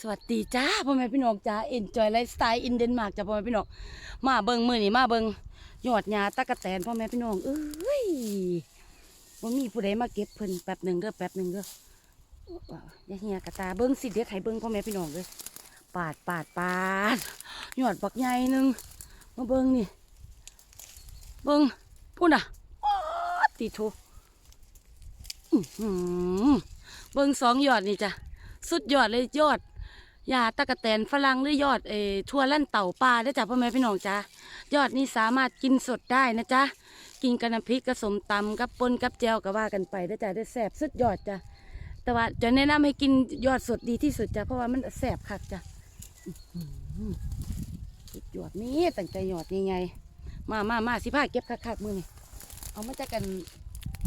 สวัสดีจ้าพ่อแม่พี่น้องจ้าเอ็นจอยไลฟ์สไตล์อินเดนมาร์กจ้าพ่อแม่พี่น้องมาเบิงมือนี่มาเบิงยอดหญ้าตะกะแตนพ่อแม่พี่น้องเอ้ยว่ามีผู้ใดมาเก็บเพิ่นแป๊บหนึ่งเด้อแป๊บหนึ่งเด้ออย่าเหียกระตาเบิ่งสิเด็ดให้เบิ่งพ่อแม่พี่น้องเลยปาดปาดปาดยอดบักใหญ่หนึ่งมาเบิ่งนี่ เบิ่งพูดน่ะติโทอื้อหือเบิ่งสองยอดนี่จ้ะสุดยอดเลยยอด ยาตะกะแตนฝรั่งหรือยอดเอทั่วลั่นเต่าปลาได้จ้ะพ่อแม่พี่น้องจ้ายอดนี้สามารถกินสดได้นะจ๊ะกินกับน้ำพริกกับสมตำกับปนกับแจวก็ว่ากันไปได้จ้ะได้แสบสุดยอดจ้ะแต่ว่าจะแนะนำให้กินยอดสดดีที่สุดจ้ะเพราะว่ามันแสบคักจ้ะอื้อหือสุดยอดนี่ตั้งใจยอดยังไงมามามาสิพาเก็บคักๆมือนี่เอามาจากกัน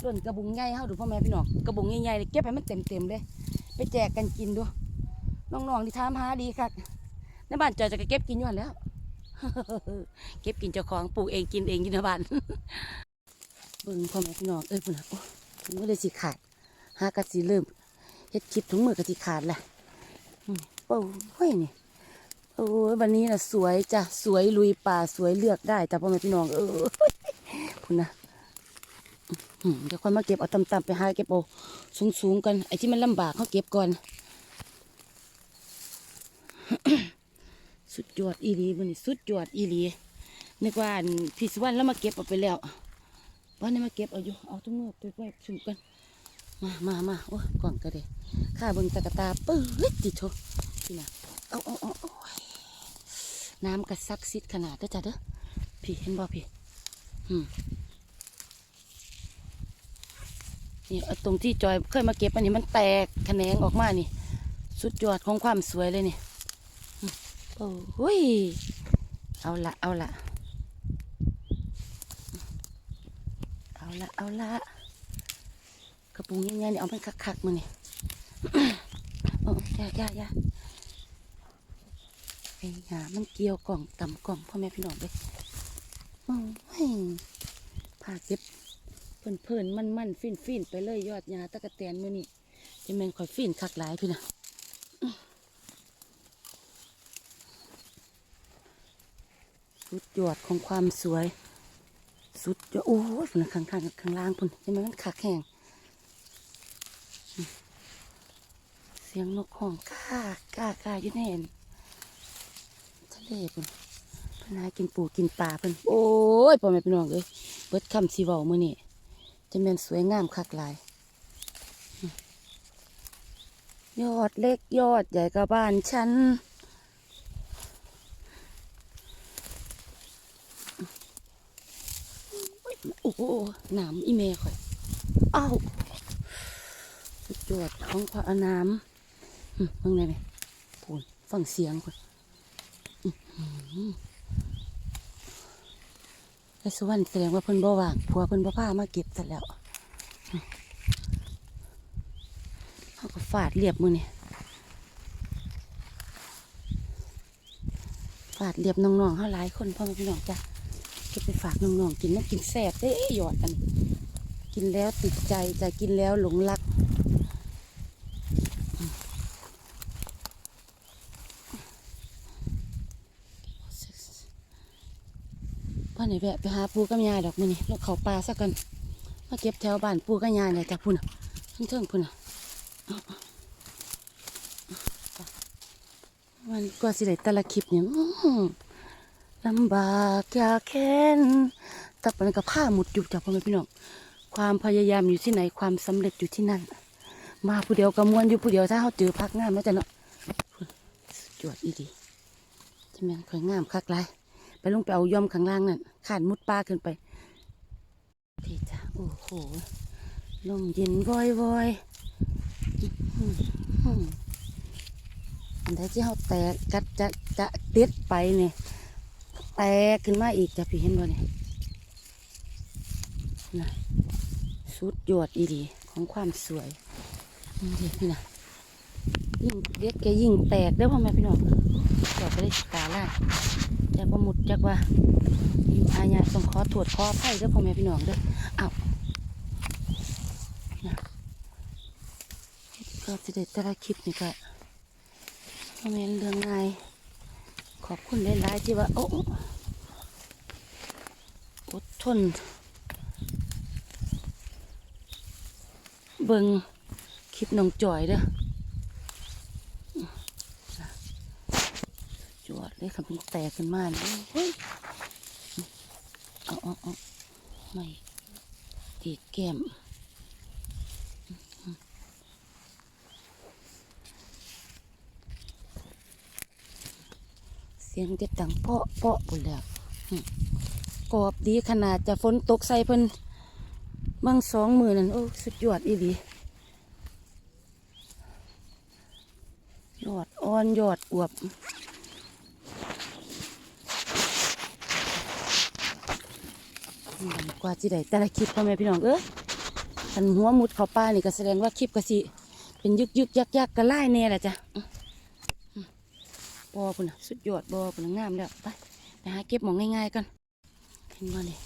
ต้นกระบุงใหญ่เฮาดูพ่อแม่พี่น้องกระบุงใหญ่ๆเก็บให้มันเต็มๆเลย ไปแจกกันกินดู น้องๆที่ถามหาดีครับในบ้านจอยจะเก็บกินอยู่หั่นแล้ว เก็บกินเจ้าของปลูกเองกินเองอยู่ในบ้านเบิ่งพ่อแม่พี่น้องเอ้ยพุ่นนะโอ้ถุงมือเลยสิขาดหากระสิเริ่มเฮ็ดคลิปถุงมือกระสิขาดแหละอืมโอ้ยนี่โอ้ยวันนี้น่ะสวยจ้ะสวยลุยป่าสวยเลือกได้จ้ะพ่อแม่พี่น้องเออพุ่นนะเดี๋ยวค่อยมาเก็บเอาตำๆไปหาเก็บเอาสูงๆกันไอ้ที่มันลำบากเขาเก็บก่อน สุดยอดอีหลีมันสุดยอดอีหลีนึกว่าอันพี่สุวรรณแล้วมาเก็บเอาไปแล้ววันนี้มาเก็บเอาอยู่เอาทุกมือไปไว้ชุมกันมามามาโอ้กล่องก็ได้ข้าเบิ่งตะกตาปื้ดติโถพี่นะเอาเอาเอาน้ำกระซักซิดขนาดเด้อจ้ะเด้อพี่เห็นบ่พี่อืมนี่ตรงที่จอยเคยมาเก็บอันนี้มันแตกแขนงออกมานี่ สุดยอดของความสวยเลยนี่ โอ้ย เอาละเอาละเอาละเอาละกระปุงยังไงเนี่เอามันคักๆมานี่โอ้ยายายาไอ้หามันเกี่ยวกล่องต่ำกล่องพ่อแม่พี่น้องเลยโอ้ยพาเก็บเพลินๆมันๆฟินๆไปเลยยอดยาตะกะแตนมือนี่จะแม่นข่อยฟินคักหลายพี่นะ สุดยอดของความสวย สุดยอดโอ้ยฝุ่นข้างข้างข้างล่างพุ่นยังมันคักแห้งเสียงนกของก้ากากาอยู่แน่นทะเลพุ่นพนหากินปูกินปลาเพิ่นโอ้ยพ่อแม่พี่น้องเอ้ยเบิดคำสีเว้ามื้อนี้จะแม่นสวยงามคักหลายยอดเล็กยอดใหญ่กับบ้านฉัน โอ้โหหนามอีเมย์ข่อยอ้าวสุดยอดของพระอานามอืมเบิ่งได้ไหมพูนฟังเสียงก่อนอื้อหือไอ้สุวรรณแสดงว่าเพิ่นบ่ว่างผัวเพิ่นบ่พามาเก็บซะแล้วอืมเขาก็ฟาดเรียบมือนี่ฟาดเรียบน้องๆเขาหลายคนพ่อแม่พี่น้องจ้ะเก็ไปฝากน้องๆกินมันกินแซ่บเด้หยอดกัน กินแล้วติดใจจะกินแล้วหลงรัก พ่อไหนแวะไปหาปูกับยายดอกมือนี่ลูกเขาปลาสักกันมาเก็บแถวบ้านปูกับยายเนี่ยจ้ะพุ่นน่ะเทิงพุ่นน่ะมันก็สิได้แต่ละคลิปเนี่ย ลำบากยากแค้นต่ปันกับผ้าหมุดอยู่จากพ่อแม่พี่น้องความพยายามอยู่ที่ไหนความสำเร็จอยู่ที่นั่น มาผู้เดียวกระมวลอยู่ผู้เดียวถ้าเขาเจอพักงามแล้วจะเนาะสุดอีดีจะแม่นข่อยงามคักไรไปลงไปเอาย่อมข้างล่างนั่นขานมุดปลาขึ้นไปที่จ้ะโอ้โหลมเย็นวอยวอยอันใดที่เขาแตกกัดจะจะเด็ดไปเนี่ย แตกขึ้นมาอีกจ้ะพี่เห็นบ่เนี่ยนะสุดยอดอีดีของความสวยนี่นี่นะยิ่งเด็ดแกยิ่งแตกเด้อพ่อแม่พี่น้องจอดไปได้ตาล่าจะประมุดจักว่าอยู่อาญาต้องขอตรวจขอไผ่เด้อพ่อแม่พี่น้องเด้ออ้าวนะก็จะได้แต่ละคลิปนี่ก็พ่อแม่นเรื่องไง ขอบคุณหลายๆที่ว่า โอ้อดทน เบิงคลิปน้องจอยเด้อจวดเลยค่ะมันแตกขึ้นมาเฮ้ยเอาเอาเอาไม่ตีดแก้มเสียงจะดังเปาะเปาะหมดแล้วกรอบดีขนาดจะฝนตกใส่เพิ่นบางสองมือนั่นโอ้สุดยอดอีหลียอดอ่อนยอดอวบกว่าจีได้แต่ละคลิปพ่อแม่พี่น้องเอ้ยคันหัวมุดเข้าป่านี่ก็แสดงว่าคลิปก็สิเป็นยึกยึกยักยักก็ไล่แน่แหละจ้ะ อพุ่นะสุดยอดบอพุ่นงามแล้วไปไปหาเก็บหมองง่ายๆกันเห็นบ่เนี่ย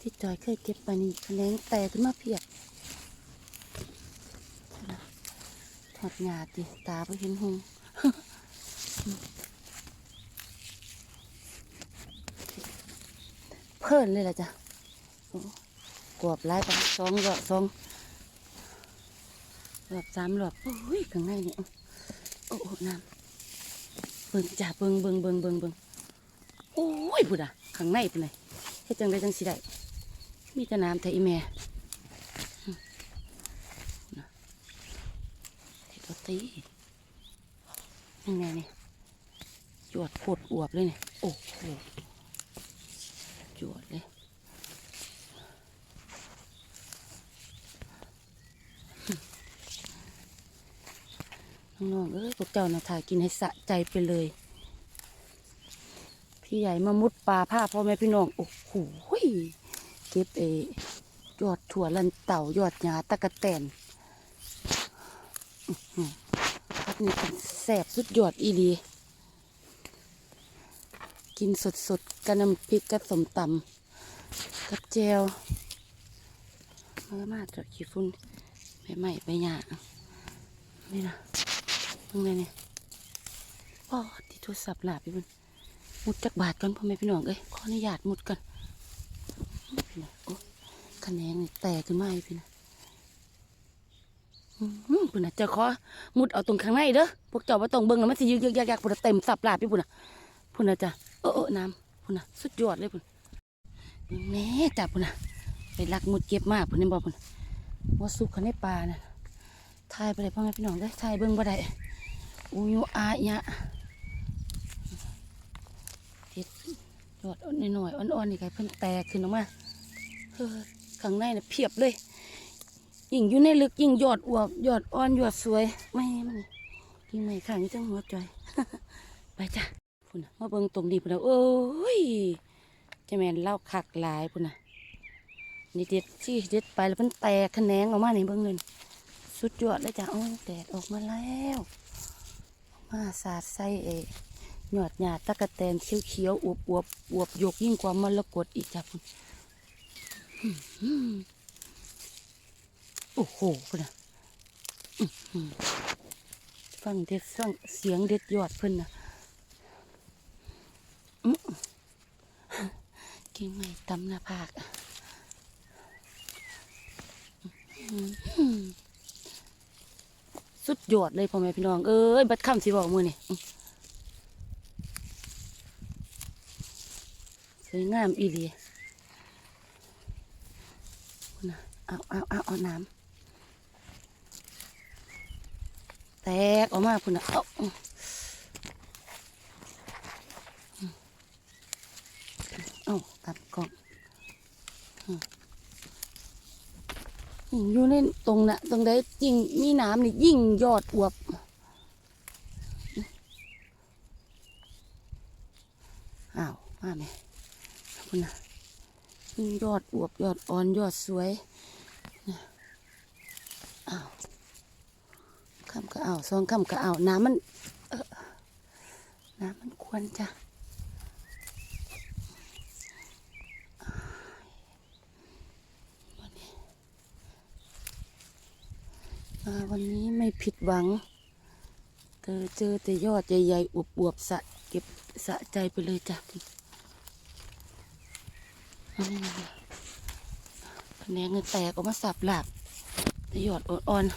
ที่จอยเคยเก็บไปนี่แขนงแตกขึ้นมาเพียบถอดหยาดิตาไปเห็นหงเพิ่นเลยล่ะจ้ะโอ้กวบไล่ไปสองรอบสองรอบสามรอบโอ้ยข้างในเนี่ยโอ้โหน้ำ บิ่งจ้ะเบิ่งเบิ่งเบิ่งเบิ่งเบิ่งโอ้ยบุดอะข้างในพุ่นเลยเฮ็ดจังได้จังสิได้มีแต่น้ำแต่อีแม่เห็ดตียังไงนี่จวดโคตรอวบเลยเนี่ยโอ้โหจวดเลย น้องเอ้ยพวกเจ้าน่ะถ่ายกินให้สะใจไปเลย พี่ใหญ่มามุดป่าผ้าพ่อแม่พี่น้องโอ้โหเก็บเอยอดถั่วลันเต่ายอดหญ้าตะกะแตนพักนี้เป็นแสบสุดยอดอีดี กินสดสดกับน้ำพริกกับสมตำกับเจลเมื่อมาจอดขี้ฝุ่นใบไม้ใบหญ้านี่นะ ตรงไหนเนี่ยป้อที่โทรศัพท์หลาบพี่มันมุดจักบาทก่อนพ่อแม่พี่น้องเอ้ยขออนุญาตมุดกันพี่นะโอ้คะแนนนี่แตกขึ้นมาพี่นะอืมปุ่นนะจะขอมุดเอาตรงข้างในเด้อพวกเจ้าว่าตรงเบิ่งแล้วมันสิยึกยึกยักยักปุ่นนะเต็มสับหลาบพี่ปุ่นน่ะปุ่นนะจ้ะเออเออน้ำปุ่นนะสุดยอดเลยปุ่นแม่จ้ะปุ่นนะไปลักมุดเก็บมากปุ่นนี่บอกปุ่นว่าสุกเขาในป่าน่ะทายไปเลยพ่อแม่พี่น้องได้ทายเบิ่งบ่ได้ อูยูอาญะเด็ดยอดอ่อนหน่อยอ่อนๆนี่ไงเพิ่นแตกขึ้นออกมาเออข้างในน่ะเพียบเลยยิ่งอยู่ในลึกยิ่งยอดอวบยอดอ่อนยอดสวยไม่มันยิ่งไม่ข้างนี้จังหัวใจไปจ้ะพุ่นมาเบิ่งตรงนี้พุ่นนะโอ้ยเจะแม่นเล่าคักหลายพุ่นนะนี่เด็ดที่เด็ดไปแล้วมันแตกแขนงออกมาในเบิ่งเลยสุดยอดเลยจ้ะโอ้แดดออกมาแล้ว มาสาดใส่เอหยอดหยาดตะกะแตนเขียวเขียวอวบอวบอวบยกยิ่งกว่ามรกตอีกจ้ะพุ่นโอ้โหพุ่นนะฟังเด็ดฟังเสียงเด็ดยอดเพิ่นนะกิ่งไม้ตำหน้าผากอะอื้อหือสุด ยอดเลยพ่อแม่พี่น้องเอ้ยบัดคำสิบอกมือนี่สวยงามอีหลีนะเอาเอาเอาเอาน้ำแตกออกมาพุ่นนะเอาเอาตัดกล่อง อยู่ในตรงน่ะ ตรงใดยิ่งมีน้ำนี่ยิ่งยอดอวบอ้าวมาไหมพุ่นะยิ่งยอดอวบยอดอ่อนยอดสวยอ้าวคำก็เอาสองคำก็เอาน้ำมันเออน้ำมันควรจ้ะวันนี้ มาวันนี้ไม่ผิดหวัง เธอเจอแต่ยอดใหญ่ๆอวบๆสะเก็บสะใจไปเลยจ้ะอันนี้นะแผนงเงินแตกออกมาสับหลาบแต่ยอดอ่อนๆ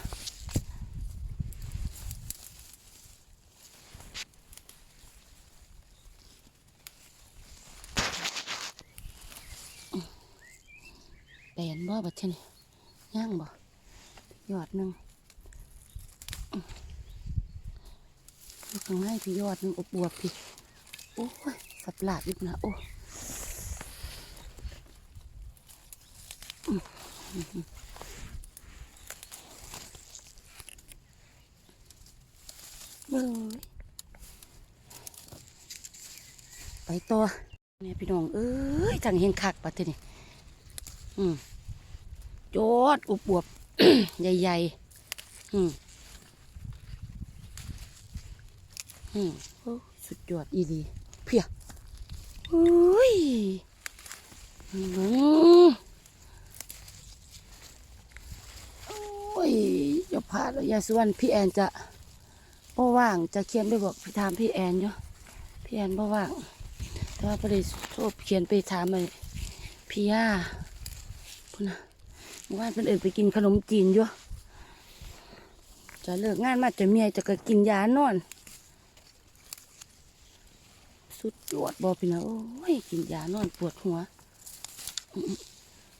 แปลนบ่บัดเช่นย่างบ่ ยอดหนึ่ง ข้างในพี่ยอดนึงอบบวบพี่ โอ้ย สับหลาดอีกนะ โอ้เบ้ยไปตัวเนี่ยพี่น้อง เอ้ยจังเฮงคักปะทีนี่อืมยอดอบบวบ ใหญ่ๆ อืม อืมโอ้สุดยอดอีดีเพียอุ้ยอืมโอ้ยอย่าพลาดเลยยายสุวรรณพี่แอนจะบ่ว่างจะเขียนไปบอกพี่ถามพี่แอนอยู่พี่แอนบ่ว่างแต่ว่าพอดีโทรเขียนไปถามไปพี่ย่าพุ่นนะเมื่อวานเพิ่นเอินไปกินขนมจีนอยู่จะเลิกงานมาจะเมียจะก็กินยานอน สุดยอดบอพี่นะโอ้ยกินยานอนปวดหัว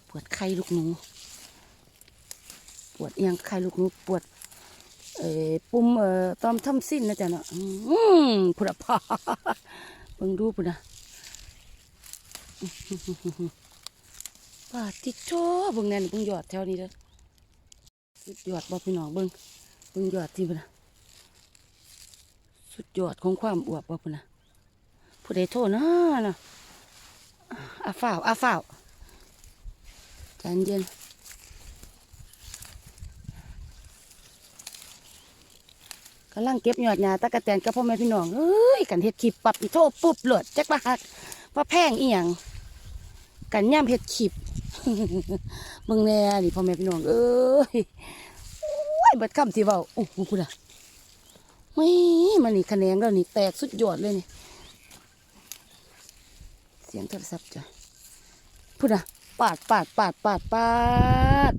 ปวดไข้ลูกหนู ปวดเอียงไข้ลูกหนู ปวด เอ่อปุ่มเอ่อตอมทำสิ้นนะจ๊ะเนาะอืมพุทธพาเบิ่งดูปุ่นนะป้าติดโชเบิ่งแน่นเบิ่งยอดแถวนี้เด้อสุดยอดบอพี่น้องเบิ่งเบิ่งยอดที่ปุ่นนะสุดยอดของความอวบบ่ปุ่นนะ ผู้ใดโทษนะนะอาฝ้าวอาฝ้าวใจเย็นกำลังเก็บยอดหญ้าตะกะแตนกับพ่อแม่พี่น้องเอ้ยกันเฮ็ดคลิปปับโทษปุ๊บหลดจักมาหักว่าแพงอีหยังกันย่ำเฮ็ดคลิปเบิ่งแน่นี่พ่อแม่พี่น้องเอ้ยโอ้ยบัดคำสิเว้าโอ้โหพูดอะไม่มันนี่คะแนนแล้วนี่แตกสุดยอดเลยนี่ เสียงโทรศัพท์จ้ะพูดอะปาดปาดปาดปาดปาด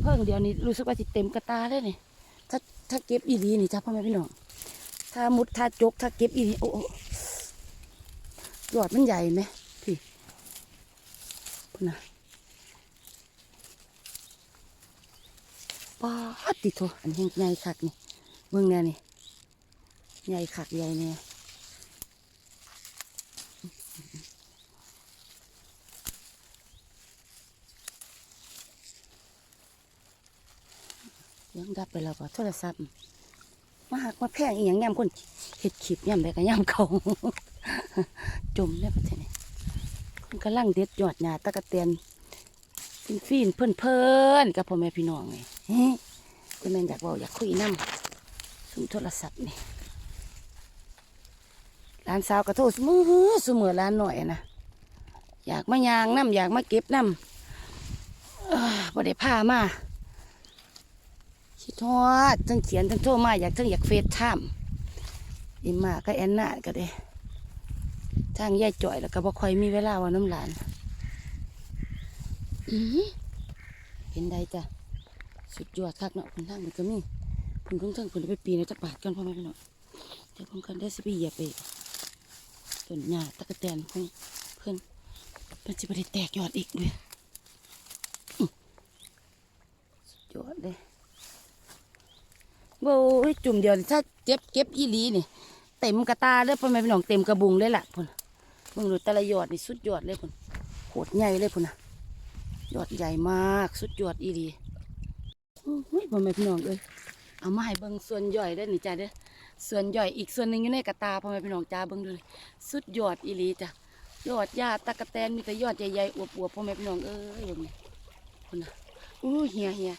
เพิ่งเดียวนี้รู้สึกว่าจิเต็มกระตาเลยนี่ถ้าถ้าเก็บอีดีนี่จ้าพ่อแม่พี่น้องถ้ามุดถ้าจกถ้าเก็บอีดีโอ้โอ้ยอดมันใหญ่ไหมพี่พูดนะปาดติโทอันนี้ใหญ่คักนี่เบิ่งแน่นี่ ใหญ่ขักใหญ่เนี่ยยังดับไปแล้วก็โทรศัพท์มาหักมาแพงอีหยังย่ำคนเห็ดขีบย่ำไปก็ย่ำเขาจมเนี่ยประเทศนี้คนกำลังเด็ดยอดหญ้าตะกะเตียนฟินฟินเพื่อนเพื่อนกับพ่อแม่พี่น้องไงเฮ้ยจะแม่นอยากบอกอยากคุยน้ำซุมโทรศัพท์นี่ หลานสาวกระโทษมือสมอหลานหน่อยนะอยากมายางน้ำอยากมาเก็บน้ำบ่ได้พามาคิดทอดทั้งเขียนทั้งโทรมาอยากทั้งอยากเฟซไทม์อิมมาก็แอนนาก็ได้ทางแยายจ่อยแล้วก็บ่ค่อยมีเวลาว่าน้ำหลานอือเห็นได้จ้ะสุดยอดคักเนาะคนทางมันก็มีเพุ่นทุ่งเทิงเพุ่นไปปีในจักบาทกันพ่อแม่พี่น้องเดี๋ยวผมกันได้สิไปเหยียบไป นหญ้าตะกแตนของเพื่อนเพื่อนจะไปได้แตกยอดอีกเลยสุดยอดเลยโอ้ยจุ่มเดียวถ้าเก็บเก็บอีหลีนี่เต็มกระตาเลยพ่อแม่พี่น้องเต็มกระบุงเลยล่ะพุ่นเบิ่งดูแต่ละยอดนี่สุดยอดเลยพุ่นโหดใหญ่เลยพุ่นนะยอดใหญ่มากสุดยอดอีหลีโอ้ยพ่อแม่พี่น้องเอ้ยเอามาให้เบิ่งส่วนย่อยได้อนี่จ้าเด้อ ส่วนย่อยอีกส่วนหนึ่งอยู่ในกระตาพ่อแม่พี่น้องจ้าเบิ่งดูเลยสุดยอดอีหลีจ้ะยอดหญ้าตะกะแตนมีแต่ยอดใหญ่ๆอวบๆพ่อแม่พี่น้องเอ้ยเบิ่งนี่คุณนะอู้เหียเหีย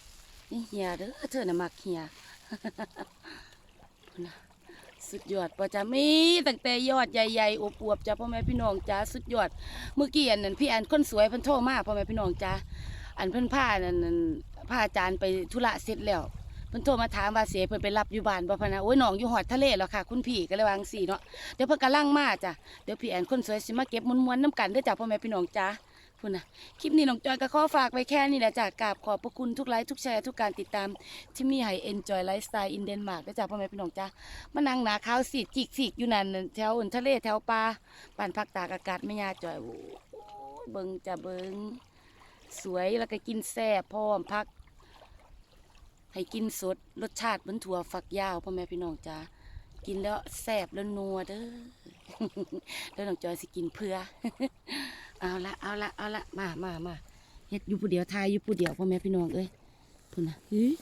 นี่เหียเด้อเธอน่ะมักเหียคุณนะสุดยอดป่ะจ้ะมีตั้งแต่ยอดใหญ่ๆอวบๆจ้ะพ่อแม่พี่น้องจ้าสุดยอด เมื่อกี้อันนั้นพี่อันคนสวยเพิ่นโทรมาพ่อแม่พี่น้องจ้าอันเพิ่นผ้านั่นนั่นพระอาจารย์ไปธุระเสร็จแล้ว เพิ่นโทรมาถามว่าเสียเพิ่นไปรับอยู่บ้านบ่พะนะโอ้ยน้องอยู่หอดทะเลแล้วค่ะ คุณพี่ก็เลยวาจั่งซี่เนาะเดี๋ยวเพิ่นกำลังมาจ้ะเดี๋ยวพี่แอนคนสวยสิมาเก็บมวนๆน้ำกันเด้อจ้ะพ่อแม่พี่น้องจ้าพุ่นะคลิปนี้น้องจอยก็ขอฝากไว้แค่นี้แหละจ้ะกราบขอบพระคุณทุกไลค์ทุกแชร์ทุกการติดตามที่มีให้ Enjoy Lifestyle in Denmark เด้อจ้ะพ่อแม่พี่น้องจ้ามานั่งหนาขาวสีดจิกสีกอยู่นั่นแถวทะเลแถวป่าบ้านพักตากอากาศแม่ยาจอยโอ้ยเบิงจ้ะเบิงสวยแล้วก็กินแซ่บพร้อมพัก ให้กินสดรสชาติเหมือนถั่วฝักยาวพ่อแม่พี่น้องจ้ากินแล้วแซ่บแล้วนัวเด้อแล้วน้องจอยสิกินเพื่อ เอาละเอาละเอาละมามามาเฮ็ดอยู่ผู้เดียวทายอยู่ผู้เดียวพ่อแม่พี่น้องเอ้ยพุ่นนะเฮ้ย